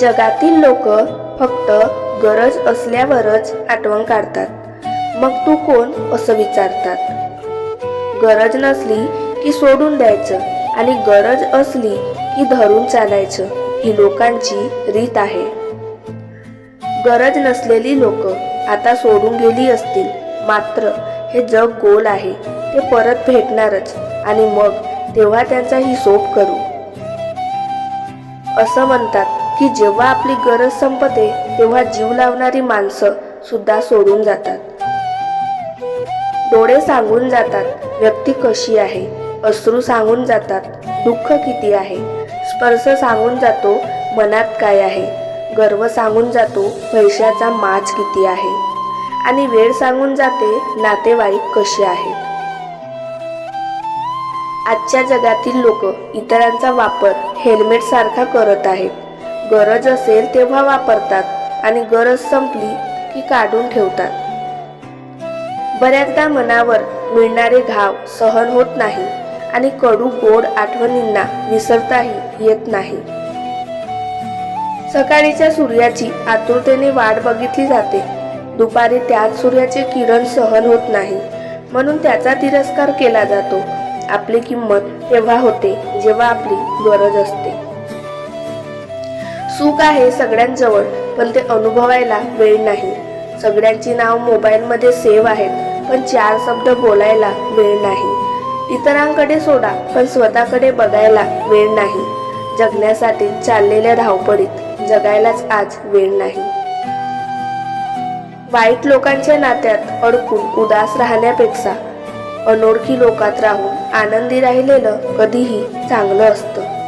जगातील लोक फक्त गरज असल्यावरच आठवण काढतात. मग तू कोण असं विचारतात? गरज नसली की सोडून द्यायचं आणि गरज असली की धरून चालायचं ही लोकांची रीत आहे. गरज नसलेली लोक आता सोडून गेली असतील मात्र हे जग गोल आहे ते परत भेटणारच आणि मग तेव्हा त्यांचा हिशोब करू. असं म्हणतात. की जेव्हा आपली गरज संपते तेव्हा जीव लावणारी माणसं सुद्धा सोडून जातात. डोळे सांगून जातात व्यक्ती कशी आहे? अश्रू सांगून जातात दुःख किती आहे? स्पर्श सांगून जातो मनात काय आहे? गर्व सांगून जातो पैशाचा माज किती आहे? आणि वेळ सांगून जाते नातेवाईक कसे आहेत? आजच्या जगातील लोक इतरांचा वापर हेल्मेट सारखा करत आहेत. गरज असेल तेव्हा वापरतात आणि गरज संपली की काढून ठेवतात. बऱ्याचदा मनावर मिळणारे घाव सहन होत नाही आणि कडू गोड आठवणींना विसरताही येत नाही. सकाळीच्या सूर्याची आतुरतेने वाट बघितली जाते. दुपारी त्याच सूर्याचे किरण सहन होत नाही म्हणून त्याचा तिरस्कार केला जातो. आपली किंमत तेव्हा होते जेव्हा आपली गरज असते. सुख आहे सगळ्यांजवळ पण ते अनुभवायला वेळ नाही. सगळ्यांची नाव मोबाईलमध्ये सेव्ह आहेत पण चार शब्द बोलायला वेळ नाही. इतरांकडे सोडा पण स्वतःकडे बघायला वेळ नाही. जगण्यासाठी चाललेल्या धावपळीत जगायलाच आज वेळ नाही. वाईट लोकांच्या नात्यात अडकून उदास राहण्यापेक्षा अनोळखी लोकात राहून आनंदी राहिलेलं कधीही चांगलं असतं.